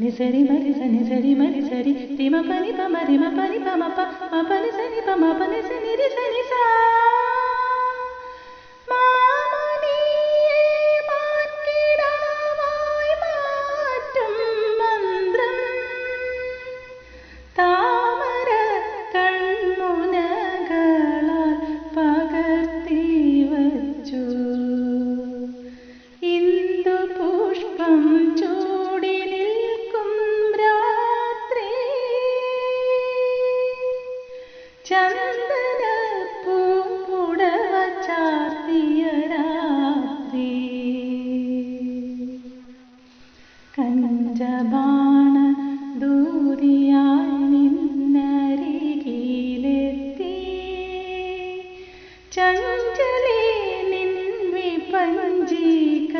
నిసరి మరి సని సరి మరి సరి రిమ పని పమ రిమ పని పమ పని సని పమ పని సని రి సరి ചന്ദനപ്പൂടവ ചാർത്തിയ രാത്രി. കഞ്ചബാണ ദൂരിയായി നിന്നരികിലെത്തി. ചഞ്ചലേ നിൻ വിപഞ്ചീക